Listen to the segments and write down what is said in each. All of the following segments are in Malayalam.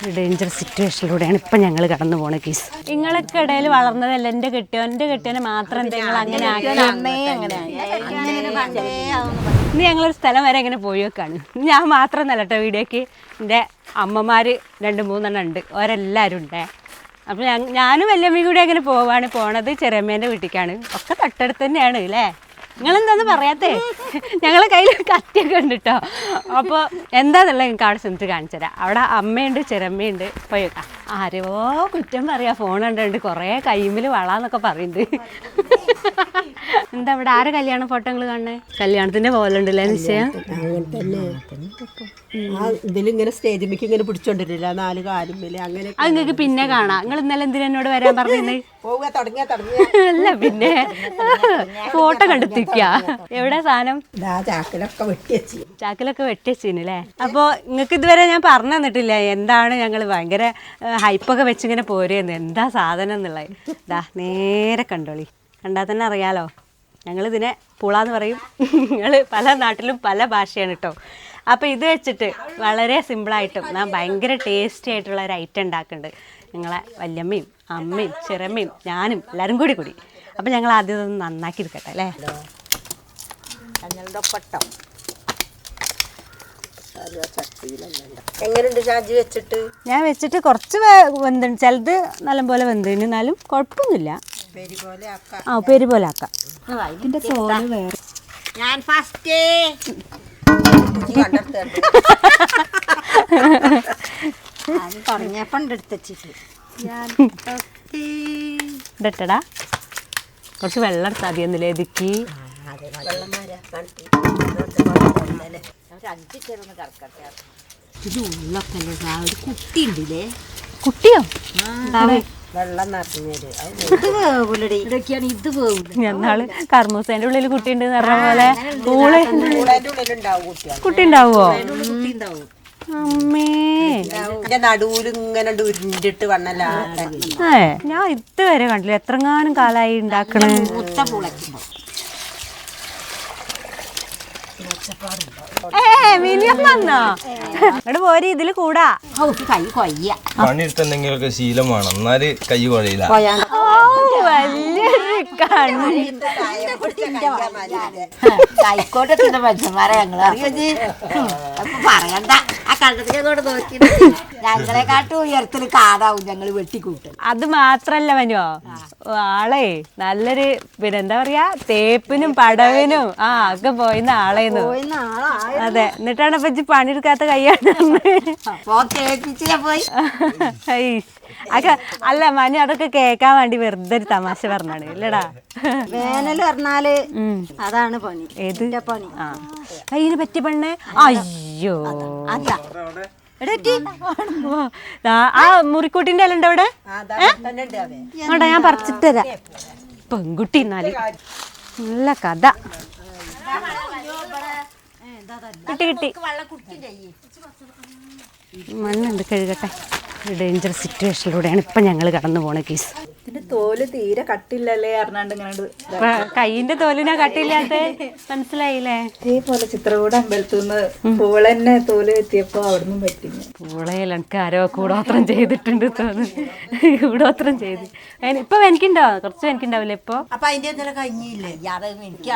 ഒരു ഡേഞ്ചർ സിറ്റുവേഷനിലൂടെയാണ് ഇപ്പം ഞങ്ങൾ കടന്നു പോണ കേസ് നിങ്ങളൊക്കെ ഇടയിൽ വളർന്നതല്ല? എന്റെ കെട്ടിയോ എന്റെ കെട്ടിയോനെ മാത്രം അങ്ങനെ ഇന്ന് ഞങ്ങളൊരു സ്ഥലം വരെ ഇങ്ങനെ പോയി വെക്കാണ്. ഞാൻ മാത്രം നല്ല കേട്ടോ വീഡിയോക്ക്. എന്റെ അമ്മമാർ രണ്ട് മൂന്നെണ്ണം ഉണ്ട്. ഓരെല്ലാവരും ഉണ്ടേ. അപ്പോൾ ഞാനും വല്യമ്മയും കൂടി അങ്ങനെ പോവാണ്. പോണത് ചെറിയമ്മേന്റെ വീട്ടിലേക്കാണ് ഒക്കെ തൊട്ടടുത്ത് തന്നെയാണ് അല്ലേ? നിങ്ങളെന്താന്ന് പറയാത്തേ? ഞങ്ങളെ കയ്യിൽ കത്തിയൊക്കെ ഉണ്ട് കേട്ടോ അപ്പോൾ എന്താന്നുള്ളത് നിങ്ങൾക്ക് അവിടെ ചെന്നിട്ട് കാണിച്ചു തരാം അവിടെ അമ്മയുണ്ട് ചെറമ്മയുണ്ട് പോയി വെക്കാം ആരോ കുറ്റം പറയാ ഫോൺ കണ്ടുണ്ട് കുറേ കൈമിൽ വളാന്നൊക്കെ പറയുന്നുണ്ട് എന്താ ഇവിടെ ആരെ കല്യാണ ഫോട്ടോ നിങ്ങൾ കാണണേ? കല്യാണത്തിന്റെ പോലെ ഉണ്ടല്ലേ നിശ്ചയം ഇതിലിങ്ങനെ സ്റ്റേജിലേക്ക് ഇങ്ങനെ പിടിച്ചോണ്ടിട്ടില്ല നാല് കാലും അങ്ങനെ അത് നിങ്ങൾക്ക് പിന്നെ കാണാം. നിങ്ങൾ ഇന്നലെ എന്തിനാ എന്നോട് വരാൻ പറഞ്ഞേ അല്ല പിന്നെ ഫോട്ടോ കണ്ടെത്തിക്ക. എവിടെ സാധനം? ചാക്കിലൊക്കെ വെട്ടി വെച്ച്. ചാക്കിലൊക്കെ വെട്ടിച്ചില്ലേ അപ്പോ നിങ്ങൾക്ക് ഇതുവരെ ഞാൻ പറഞ്ഞു തന്നിട്ടില്ല. എന്താണ് ഞങ്ങൾ ഭയങ്കര ഹൈപ്പൊക്കെ വെച്ചിങ്ങനെ പോരുന്നു എന്താ സാധനം എന്നുള്ളത്? ഇതാ നേരെ കണ്ടോളി. കണ്ടാൽ തന്നെ അറിയാലോ. ഞങ്ങളിതിനെ പുളാന്ന് പറയും. നിങ്ങൾ പല നാട്ടിലും പല ഭാഷയാണ് കേട്ടോ അപ്പോൾ ഇത് വെച്ചിട്ട് വളരെ സിമ്പിളായിട്ടും ഞാൻ ഭയങ്കര ടേസ്റ്റി ആയിട്ടുള്ള ഒരു ഐറ്റം ഉണ്ടാക്കുന്നുണ്ട് ഞങ്ങളെ വല്യമ്മയും അമ്മയും ചെറിയമ്മയും ഞാനും എല്ലാവരും കൂടി കൂടി. അപ്പോൾ ഞങ്ങൾ ആദ്യം ഇതൊന്ന് നന്നാക്കി എടുക്കട്ടെ അല്ലേ? ഞങ്ങളുടെ ഒപ്പട്ടോ എങ്ങനെയുണ്ട് ഷാജി വെച്ചിട്ട്? ഞാൻ വെച്ചിട്ട് കുറച്ച് വെന്തുണ്ട് ചിലത് നല്ലപോലെ വെന്തിന് എന്നാലും കുഴപ്പമൊന്നുമില്ല. പേര് പോലെ ആക്കാം. ആ ഉപ്പേരി പോലെ ആക്കാം. ഞാൻ ഫസ്റ്റ് തുടങ്ങിയപ്പോ എടുത്തിട്ട് ഇടട്ടടാ കുറച്ച് വെള്ളം എടുത്താൽ മതി എന്നില്ലേ ഇതുക്കി. ഇത് ഉള്ളൊക്കെ അല്ലേ ഒരു കുട്ടി ഉണ്ടല്ലേ കുട്ടിയോ വെള്ളം ഇതൊക്കെയാണ് ഇത് എന്നാൾ കർമ്മൂസേന്റെ ഉള്ളിൽ കുട്ടി ഉണ്ട് പറഞ്ഞ പോലെ പൂൾ കുട്ടി ഉണ്ടാവോ അമ്മേ. ഇങ്ങനെ ഉരുണ്ടിട്ട് ഞാൻ ഇതുവരെ കണ്ടില്ല. എത്രങ്ങാനും കാലായി ഉണ്ടാക്കണേ. ഇവിടെ പോരി ഇതിൽ കൂടാ. കൈ കൊയ്യ പണിയെടുത്തെന്തെങ്കിലുമൊക്കെ ശീലം ശീലമാണ് എന്നാൽ കൈ കൊഴയില്ല. കണ്ണി കൈക്കോട്ടത്തിന്റെ മനുഷ്യന്മാരെ ഞങ്ങൾ അപ്പൊ പറയണ്ട. ആ കണ്ടത്തിനോട് നോക്കി ഞങ്ങളെ കാട്ടും ഉയരത്തിൽ കാടാവും ഞങ്ങൾ വെട്ടിക്കൂട്ടും. അത് മാത്രല്ല മനുവോ ആളെ നല്ലൊരു പിന്നെ എന്താ പറയാ തേപ്പിനും പടവിനും ആ ഒക്കെ പോയിന്ന ആളേന്ന്. അതെ എന്നിട്ടാണ് പണി പണിയെടുക്കാത്ത കൈയാണ് അല്ല മനു അതൊക്കെ കേക്കാൻ വേണ്ടി വെറുതെ ഒരു തമാശ പറഞ്ഞാണ് ഇല്ലടാ. വേനൽ പറഞ്ഞാൽ അതാണ് പണി. ഏത്? പണി. ആ. കയ്യിന് പറ്റിയ പെണ്ണെ? അയ്യോ. അല്ല ആ മുറിക്കൂട്ടിന്റെ അല്ല ഉണ്ട് അവിടെ? ആണ്ടാ ഞാൻ പറിച്ചിട്ട് തരാം. പെൺകുട്ടി എന്നാൽ. നല്ല കഥ. കിട്ടി കിട്ടി. മണ്ണുണ്ട് കഴുകട്ടെ. ഡേഞ്ചർ സിറ്റുവേഷനിലൂടെയാണ് ഇപ്പം ഞങ്ങൾ കടന്നു പോണ കേസ് ഇതിന്റെ തോൽ തീരെ കട്ടില്ലല്ലേ അറിഞ്ഞാണ്ട് ഇങ്ങനെ കൈയിന്റെ കയ്യിന്റെ തോലിനാ കട്ടില്ലാത്ത? മനസ്സിലായില്ലേ? ഇതേപോലെ ചിത്രകൂട അമ്പലത്തിൽ നിന്ന് പൂളന്നെ തോൽ എത്തിയപ്പോ അവിടുന്ന് പറ്റിഞ്ഞു. പൂളയിൽ എനിക്ക് ആരോ കൂടോത്രം ചെയ്തിട്ടുണ്ട് തോന്നുന്നു. കൂടോത്രം ചെയ്ത്. ഇപ്പൊ എനിക്കുണ്ടോ? കുറച്ച് എനിക്കുണ്ടാവില്ലേ ഇപ്പൊ? അപ്പൊ അതിന്റെ എന്തെങ്കിലും കഴിഞ്ഞില്ലേ? എനിക്ക്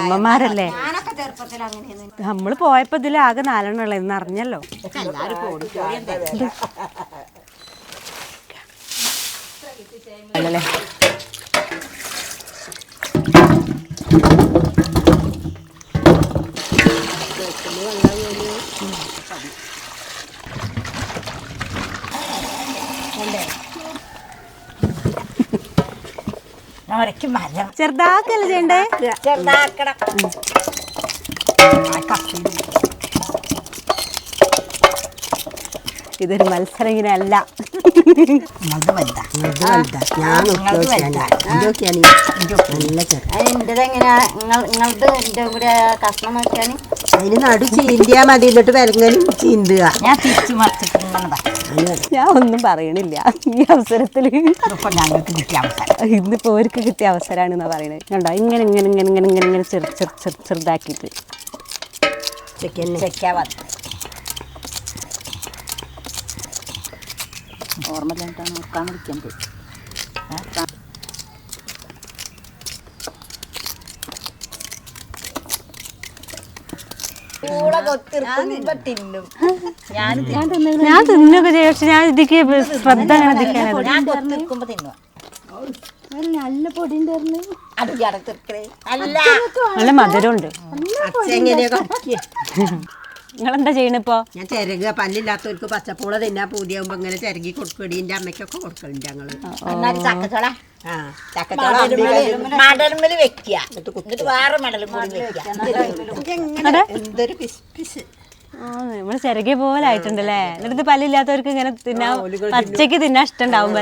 അമ്മമാരല്ലേ? നമ്മൾ പോയപ്പോ ഇതിലാകെ ആകെ നാലെണ്ണുള്ള എന്ന് അറിഞ്ഞല്ലോ. എല്ലാരും മരം ചെറുതാക്കല്ലേ ചെയ്യണ്ടേ? ചെറുതാക്കണം. ഇതൊരു മത്സരം. ഇങ്ങനെ അല്ല അതിന് നടു ചീന്തിയാ മതി. എന്നിട്ട് വിലങ്ങനും ചീന്തുക. ഞാൻ തിരിച്ചു മറിച്ചിട്ട് ഞാൻ ഒന്നും പറയണില്ല. ഈ അവസരത്തിൽ ഇന്നിപ്പോ അവർക്ക് കിട്ടിയ അവസരമാണ് എന്നാ പറയണത് കണ്ടോ? ഇങ്ങനെ ഇങ്ങനെ ഇങ്ങനെ ഇങ്ങനെ ഇങ്ങനെ ചെറു ചെറു ചെറു ചെറുതാക്കിയിട്ട്. ഉച്ചയ്ക്ക് തന്നെ. ഓർമ്മയില്ലാണ്ടാണ് ഓർക്കാൻ വിളിക്കുന്നത്. ഞാൻ ഞാൻ തിന്നൊക്കെ ചെയ്യും പക്ഷെ ഞാൻ ഇതിക്ക് ശ്രദ്ധ അങ്ങനെ തിന്നു നല്ല പൊടി നല്ല മധുരമുണ്ട്. നിങ്ങളെന്താ ചെയ്യണിപ്പോ? ഞാൻ ചിരകുക പല്ലില്ലാത്തവർക്ക് പച്ചപ്പൂള തിന്നാൻ പൂതിയാകുമ്പോ ഇങ്ങനെ ചിരകി കൊടുക്കടി എന്റെ അമ്മയ്ക്കൊക്കെ കൊടുക്കലുണ്ട് ഞങ്ങൾ. ചക്കച്ചോള. മടലുമ്മൽ വെക്കുക. എന്നിട്ട് വേറെ മടലും കൂടി വെക്കുക. എന്തൊരു പിസ്പിസ് നമ്മൾ ചിരകെ പോലെ ആയിട്ടുണ്ടല്ലേ? എന്നിട്ട് പല്ലില്ലാത്തവർക്ക് ഇങ്ങനെ തിന്നാ പച്ചക്ക് തിന്നാൻ ഇഷ്ടണ്ടാവും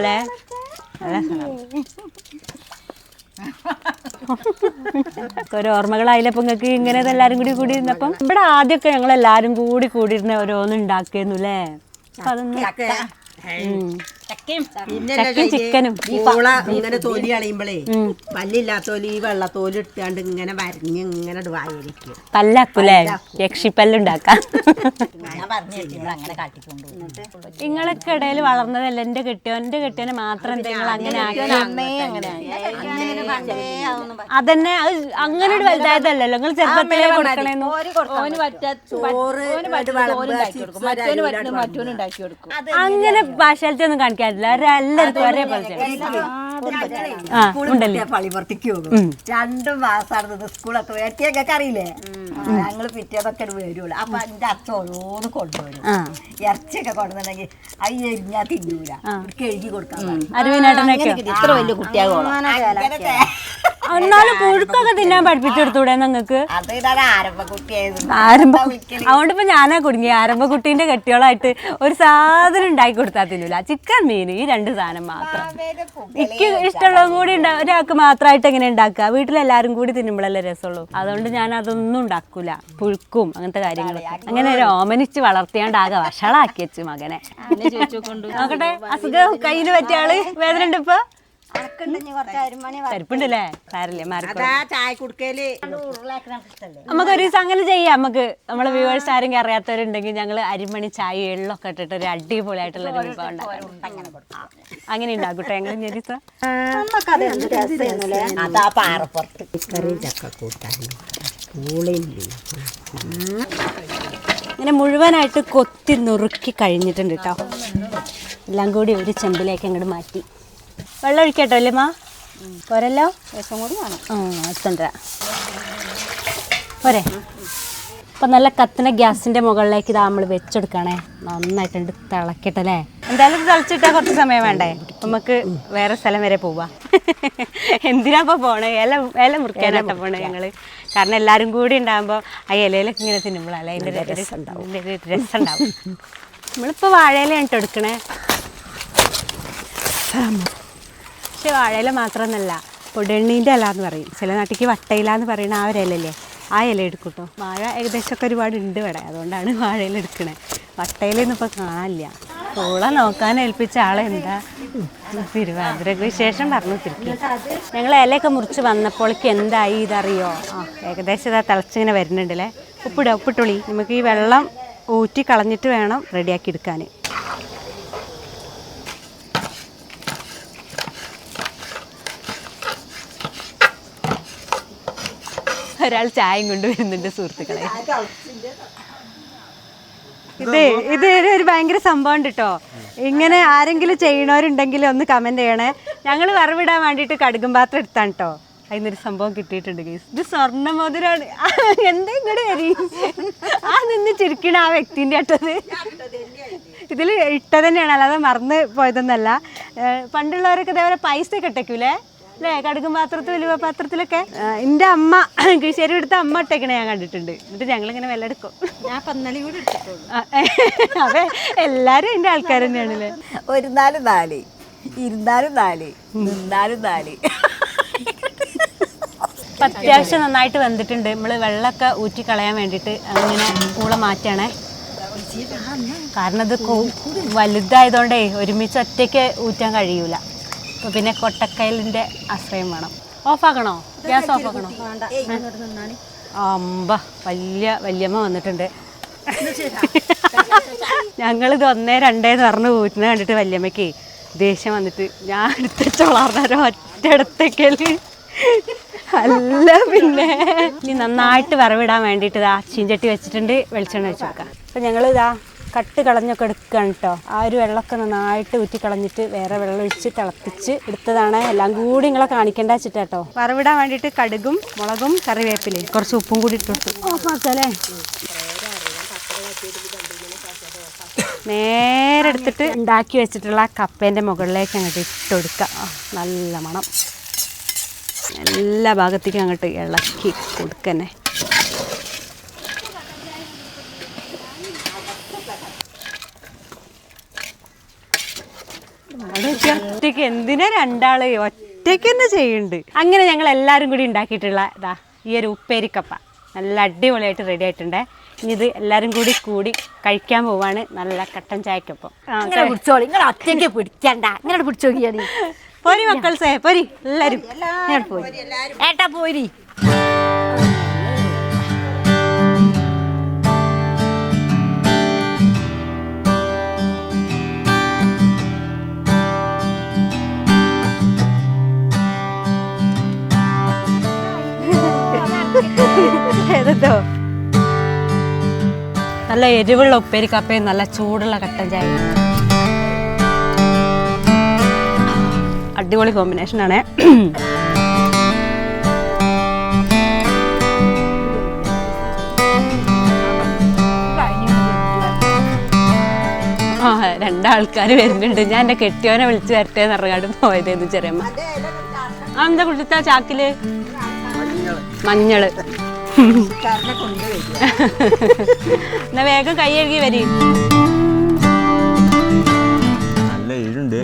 പോലെ ഒരു ഓർമ്മകളായില്ലപ്പോ നിങ്ങൾക്ക് ഇങ്ങനെ എല്ലാരും കൂടി കൂടി ഇരുന്നപ്പം ഇവിടെ ആദ്യമൊക്കെ ഞങ്ങൾ എല്ലാരും കൂടി കൂടിയിരുന്ന ഇരുന്ന ഉണ്ടാക്കിയിരുന്നു അല്ലേ അപ്പൊ അതൊന്ന് ചിക്കനും ഇങ്ങനെ തൊലി കളയുമ്പോഴേ പല്ലില്ലാത്തോലി ഈ തോലി ഇട്ടാണ്ട് ഇങ്ങനെ വരഞ്ഞ് ഇങ്ങനെ വായിരിക്കും പല്ലാക്കൂലേ രക്ഷിപ്പല്ലുണ്ടാക്കാം ഞാൻ പറഞ്ഞു നിങ്ങൾ അങ്ങനെ കാട്ടിക്കൊണ്ടു നിങ്ങളൊക്കെ ഇടയിൽ വളർന്നതല്ല എന്റെ കിട്ടിയോ എന്റെ കെട്ടിയോനെ മാത്രം നിങ്ങൾ അങ്ങനെ അതന്നെ അത് അങ്ങനെ ഒരു വലുതായതല്ലല്ലോ നിങ്ങൾ ചെറുപ്പത്തിലേ കൊടുക്കണേന്നു. അങ്ങനെ ഭാഷയിലത്തെ ഒന്നും കാണിക്കാറില്ല എല്ലാവർക്കും ഒരേപോലെ ആ ഉണ്ടല്ലേ? പള്ളിപ്പുറത്തേക്ക് പോകും. രണ്ടു മാസമാണ് സ്കൂളൊക്കെ വേട്ടിയൊക്കെ അറിയില്ലേ? ഞങ്ങൾ പിറ്റേതൊക്കെ വരുള്ളൂ. അപ്പൊ എന്റെ അച്ഛൻ ഓരോന്ന് കൊണ്ടുവരും. ഇറച്ചിയൊക്കെ കൊണ്ടുവന്നിട്ടുണ്ടെങ്കിൽ അത് എരിഞ്ഞാ തിന്നൂല. ഇവർക്ക് എഴുതി കൊടുക്കാൻ പറയും. ഇത്ര വലിയ കുട്ടിയാകും? എന്നാലും പുഴുക്കൊക്കെ തിന്നാൻ പഠിപ്പിച്ചെടുത്തൂടെ നിങ്ങൾക്ക് ആരംഭ അതുകൊണ്ടിപ്പോ ഞാനാ കുടുങ്ങി ആരംഭ കുട്ടീന്റെ കെട്ടിയോളായിട്ട് ഒരു സാധനം ഉണ്ടാക്കി കൊടുത്താൽ തിന്നൂല. ചിക്കൻ മീൻ ഈ രണ്ട് സാധനം മാത്രം. എനിക്ക് ഇഷ്ടമുള്ളതും കൂടി ഒരാൾക്ക് മാത്രമായിട്ട് എങ്ങനെ ഉണ്ടാക്കുക? വീട്ടിലെല്ലാരും കൂടി തിന്നുമ്പോഴല്ലേ രസമുള്ളൂ. അതുകൊണ്ട് ഞാൻ അതൊന്നും ഉണ്ടാക്കൂല. പുഴുക്കും അങ്ങനത്തെ കാര്യങ്ങളൊക്കെ. അങ്ങനെ ഒരു ഓമനിച്ച് വളർത്തിയാണ്ട് ആകെ വഷളാക്കി വെച്ചു മകനെ. നോക്കട്ടെ അസുഖം കയ്യിൽ പറ്റിയ ആൾ വേദന ഉണ്ട് ഇപ്പൊ? പരിപ്പുണ്ടല്ലേ? സാരല്ലേ മാറിക്കോ അതാ ചായ കുടുക്കയിൽ നമുക്ക് ഒരു ദിവസം അങ്ങനെ ചെയ്യാം. നമുക്ക് നമ്മളെ വ്യൂവേഴ്സ് ആരെങ്കിലും അറിയാത്തവരുണ്ടെങ്കിൽ ഞങ്ങൾ അരിമണി ചായ എള്ളൊക്കെ ഇട്ടിട്ട് ഒരു അടിപൊളിയായിട്ടുള്ള ഒരു വിഭവം ഉണ്ടാക്കാം അങ്ങനെ ഉണ്ടാക്കട്ടെ ഞങ്ങൾ ഒരു ദിവസം? ഇങ്ങനെ മുഴുവനായിട്ട് കൊത്തി നുറുക്കി കഴിഞ്ഞിട്ടുണ്ട് കേട്ടോ എല്ലാം കൂടി ഒരു ചെമ്പിലേക്ക് അങ്ങോട്ട് മാറ്റി. വെള്ളം ഒഴിക്കട്ടോ അല്ലേ മാ? പോരല്ലോ? രസം കൂടി വേണം. ആ എത്തണ്ട പോരെ. അപ്പം നല്ല കത്തുന്ന ഗ്യാസിന്റെ മുകളിലേക്ക് ഇതാ നമ്മൾ വെച്ചെടുക്കണേ. നന്നായിട്ടുണ്ട് തിളക്കട്ടെ അല്ലേ? എന്തായാലും തിളച്ചിട്ടാൽ കുറച്ച് സമയം വേണ്ടേ? നമുക്ക് വേറെ സ്ഥലം വരെ പോവാ. എന്തിനാ ഇപ്പോൾ പോണേ? ഇല ഇല മുറിക്കാനാട്ടോ പോണേ ഞങ്ങൾ കാരണം എല്ലാവരും കൂടി ഉണ്ടാകുമ്പോൾ ആ ഇലയിലൊക്കെ ഇങ്ങനെ തിന്നുമ്പോഴല്ലേ അതിന്റെ രസം ഉണ്ടാവും അതിന്റെ ഒരു രസം ഉണ്ടാവും നമ്മളിപ്പോൾ വാഴയിലാണ് കേട്ടോ എടുക്കണേ. പക്ഷെ വാഴയില മാത്രമെന്നല്ല പൊടിയെണ്ണീന്റെ ഇല എന്ന് പറയും. ചില നാട്ടിക്ക് വട്ടയില എന്ന് പറയുന്ന ആ ഒരു ഇലല്ലേ ആ ഇല എടുക്കും വാഴ ഏകദേശമൊക്കെ ഒരുപാട് ഉണ്ട് ഇവിടെ അതുകൊണ്ടാണ് വാഴയില എടുക്കണേ. വട്ടയിലൊന്നും ഇപ്പോൾ കാണാനില്ല പൂള നോക്കാൻ ഏൽപ്പിച്ച ആളെന്താ? തിരുവാതിരക്ക് തിരുവാതിര വിശേഷം പറഞ്ഞു തിരിക്കും. ഞങ്ങൾ ഇലയൊക്കെ മുറിച്ച് വന്നപ്പോഴേക്ക് എന്തായി ഇതറിയോ? ആ ഏകദേശം ഇതാ തിളച്ചിങ്ങനെ വരുന്നുണ്ടല്ലേ ഉപ്പിടുക ഉപ്പിട്ടുള്ളി നമുക്ക് ഈ വെള്ളം ഊറ്റി കളഞ്ഞിട്ട് വേണം റെഡിയാക്കി എടുക്കാൻ ഒരാൾ ചായം കൊണ്ടുവരുന്നുണ്ട് സുഹൃത്തുക്കളെ. ഇത് ഇത് ഒരു- ഭയങ്കര സംഭവം ഉണ്ട് കേട്ടോ ഇങ്ങനെ ആരെങ്കിലും ചെയ്യണവരുണ്ടെങ്കിൽ ഒന്ന് കമന്റ് ചെയ്യണേ. ഞങ്ങൾ വറവിടാൻ വേണ്ടിയിട്ട് കടുകും പാത്രം എടുത്താണ് കേട്ടോ അതിനൊരു സംഭവം കിട്ടിയിട്ടുണ്ട് ഗീസ് ഇത് സ്വർണ മോതിരാണ് എന്താ ഇങ്ങോട്ട് വരി? ആ നിന്ന് ചിരിക്കണ ആ വ്യക്തിന്റെ അട്ടത്. ഇതിൽ ഇട്ട തന്നെയാണ് അല്ലാതെ മറന്ന് പോയതൊന്നല്ല. പണ്ടുള്ളവരൊക്കെ ഇതേപോലെ പൈസ കെട്ടയ്ക്കൂലേ അല്ലേ? കടുകും പാത്രത്തിൽ വലിയ പാത്രത്തിലൊക്കെ? എന്റെ അമ്മ കിഴിശ്ശേരി എടുത്ത അമ്മ ഇട്ടേക്കണേ ഞാൻ കണ്ടിട്ടുണ്ട്. എന്നിട്ട് ഞങ്ങളിങ്ങനെ വില എടുക്കും. ഞാൻ പന്നലി കൂടി അതെ എല്ലാരും എന്റെ ആൾക്കാർ തന്നെയാണല്ലേ? ഒരു നാല്. നാല് ഇരുന്നാലും നാല്. നിന്നാലും നാല്. അത്യാവശ്യം നന്നായിട്ട് വെന്തിട്ടുണ്ട്. നമ്മൾ വെള്ളമൊക്കെ ഊറ്റി കളയാൻ വേണ്ടിയിട്ട് അങ്ങനെ കൂളെ മാറ്റണേ. കാരണം ഇത് വലുതായതുകൊണ്ടേ ഒരുമിച്ച് ഒറ്റയ്ക്ക് ഊറ്റാൻ കഴിയൂല. പിന്നെ കൊട്ടക്കയലിന്റെ ആശ്രയം വേണം. ഓഫാക്കണോ? ഗ്യാസ് ഓഫാക്കണോ? അമ്പ വലിയ വല്യമ്മ വന്നിട്ടുണ്ട്. ഞങ്ങളിത് ഒന്നേ രണ്ടേന്ന് പറഞ്ഞു പോയിട്ടിനെ കണ്ടിട്ട് വല്യമ്മയ്ക്ക് ദേഷ്യം വന്നിട്ട് ഞാൻ എടുത്തോളാർന്നൊരു ഒറ്റ എടുത്തേക്കൽ അല്ല പിന്നെ. ഇനി നന്നായിട്ട് വറവിടാൻ വേണ്ടിയിട്ട് ഇതാ ചീഞ്ചട്ടി വെച്ചിട്ടുണ്ട്. വെളിച്ചെണ്ണ വെച്ച് നോക്കാം അപ്പം ഞങ്ങളിതാ കട്ട് കളഞ്ഞൊക്കെ എടുക്കുകയാണ് കേട്ടോ ആ ഒരു വെള്ളമൊക്കെ നന്നായിട്ട് ഊറ്റി കളഞ്ഞിട്ട് വേറെ വെള്ളം ഒഴിച്ച് തിളപ്പിച്ച് എടുത്തതാണ്. എല്ലാം കൂടി നിങ്ങളെ കാണിക്കേണ്ട വെച്ചിട്ട് കേട്ടോ വറവിടാൻ വേണ്ടിയിട്ട് കടുകും മുളകും കറിവേപ്പിലയും കുറച്ച് ഉപ്പും കൂടി ഇട്ട് ഓഫാക്കല്ലേ നേരെ എടുത്തിട്ട് ഉണ്ടാക്കി വെച്ചിട്ടുള്ള കപ്പേന്റെ മുകളിലേക്ക് അങ്ങോട്ട് ഇട്ടൊടുക്കുക നല്ല മണം. എല്ലാ ഭാഗത്തേക്കും അങ്ങോട്ട് ഇളക്കി കൊടുക്കന്നെ. ഒറ്റയ്ക്ക് എന്തിനാ രണ്ടാൾ? ഒറ്റയ്ക്ക് തന്നെ ചെയ്യുന്നുണ്ട് അങ്ങനെ ഞങ്ങൾ എല്ലാവരും കൂടി ഉണ്ടാക്കിയിട്ടുള്ള ഇതാ ഈ ഒരു ഉപ്പേരിക്കപ്പ. നല്ല അടിപൊളിയായിട്ട് റെഡി ആയിട്ടുണ്ട്. ഇനി ഇത് എല്ലാവരും കൂടി കൂടി കഴിക്കാൻ പോവാണ്. നല്ല കട്ടൻ ചായക്കൊപ്പം. പിടിച്ചോളി നിങ്ങൾ ഒറ്റയ്ക്ക് പിടിക്കണ്ട. ഇങ്ങനെ പിടിച്ചു പോരി മക്കൾസേ പോരി. എല്ലാരും. പോയി ഏട്ടാ പോരി. നല്ല എരിവുള്ള ഉപ്പേരി കപ്പയും നല്ല ചൂടുള്ള കട്ടൻ ചായ അടിപൊളി കോമ്പിനേഷൻ ആണ്. ആ രണ്ടാൾക്കാർ വരുന്നുണ്ട്. ഞാൻ എന്റെ കെട്ടിയോനെ വിളിച്ചു വരട്ടെ എന്ന് പറഞ്ഞാട് പോയതേന്ന് ചെറിയമ്മ. ആ എന്താ കുട്ടിത്താ ചാക്കിൽ? മഞ്ഞൾ. എന്നാ വേഗം കൈ കഴുകി വരി. നല്ല എഴുണ്ട്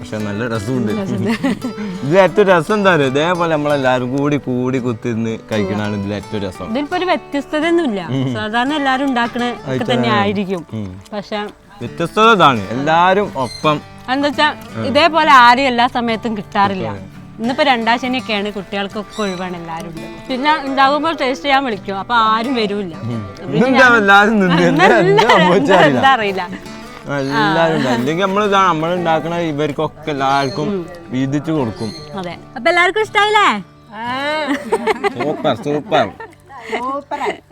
പക്ഷെ നല്ല രസമുണ്ട്. ഇതിൽ ഏറ്റവും രസം എന്താ പറയുക ഇതേപോലെ നമ്മളെല്ലാരും കൂടി കൂടി കുത്തിന്ന് കഴിക്കണാണ് ഇതിൽ ഏറ്റവും രസം. ഇതിലിപ്പോ ഒരു വ്യത്യസ്തത ഒന്നുമില്ല സാധാരണ എല്ലാരും ഉണ്ടാക്കണ തന്നെ ആയിരിക്കും. പക്ഷെ വ്യത്യസ്തത ഇതാണ്. എല്ലാരും ഒപ്പം എന്താ വെച്ചാ ഇതേപോലെ ആരും എല്ലാ സമയത്തും കിട്ടാറില്ല. ഇന്നിപ്പോ രണ്ടാം ശനിയൊക്കെയാണ് കുട്ടികൾക്കൊക്കെ ഒഴിവാണ് എല്ലാവരും പിന്നെ ഉണ്ടാകുമ്പോൾ ടേസ്റ്റ് ചെയ്യാൻ വിളിക്കും. അപ്പൊ ആരും വരൂല്ല. എന്താ അറിയില്ല. എല്ലാരും ഉണ്ട്. അല്ലെങ്കിൽ നമ്മൾ ഇതാണ് നമ്മൾ ഉണ്ടാക്കണ ഇവർക്കൊക്കെ എല്ലാവർക്കും വീതിച്ചു കൊടുക്കും. അതെ. അപ്പൊ എല്ലാവർക്കും ഇഷ്ടായില്ലേ? Super super.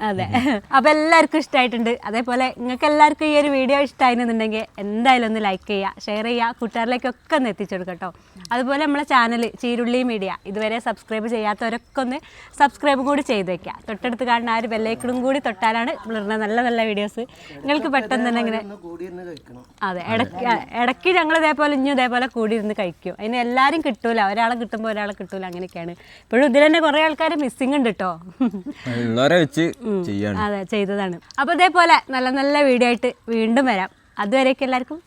അതെ. അപ്പൊ എല്ലാവർക്കും ഇഷ്ടമായിട്ടുണ്ട് അതേപോലെ നിങ്ങൾക്ക് എല്ലാവർക്കും ഈ ഒരു വീഡിയോ ഇഷ്ടമായിരുന്നുണ്ടെങ്കിൽ എന്തായാലും ഒന്ന് ലൈക്ക് ചെയ്യുക ഷെയർ ചെയ്യുക കൂട്ടുകാരിലേക്കൊക്കെ ഒന്ന് എത്തിച്ചെടുക്കട്ടോ കേട്ടോ. അതുപോലെ നമ്മളെ ചാനൽ ചീരുള്ളി മീഡിയ ഇതുവരെ സബ്സ്ക്രൈബ് ചെയ്യാത്തവരൊക്കെ ഒന്ന് സബ്സ്ക്രൈബും കൂടി ചെയ്ത് വെക്കുക. തൊട്ടടുത്ത് കാണുന്ന ആ ഒരു ബെല്ലൈക്കണും കൂടി തൊട്ടാലാണ് നമ്മളിടുന്ന നല്ല നല്ല വീഡിയോസ് നിങ്ങൾക്ക് പെട്ടെന്ന് തന്നെ ഇങ്ങനെ അതെ ഇടയ്ക്ക് ഇടയ്ക്ക് ഞങ്ങൾ ഇതേപോലെ ഇഞ്ഞും ഇതേപോലെ കൂടി ഇരുന്ന് കഴിക്കും. അതിന് എല്ലാവരും കിട്ടൂല. ഒരാളെ കിട്ടുമ്പോൾ ഒരാളെ കിട്ടൂല. അങ്ങനെയൊക്കെയാണ്. ഇപ്പോഴും ഇതിൽ തന്നെ കുറേ ആൾക്കാർ മിസ്സിംഗ് ഉണ്ട് കേട്ടോ ഉള്ളവരെ വെച്ച് ചെയ്യാണ്. അതെ ചെയ്തതാണ്. അപ്പോൾ ഇതേപോലെ നല്ല നല്ല വീഡിയോ ആയിട്ട് വീണ്ടും വരാം. അതുവരേക്കും എല്ലാവർക്കും.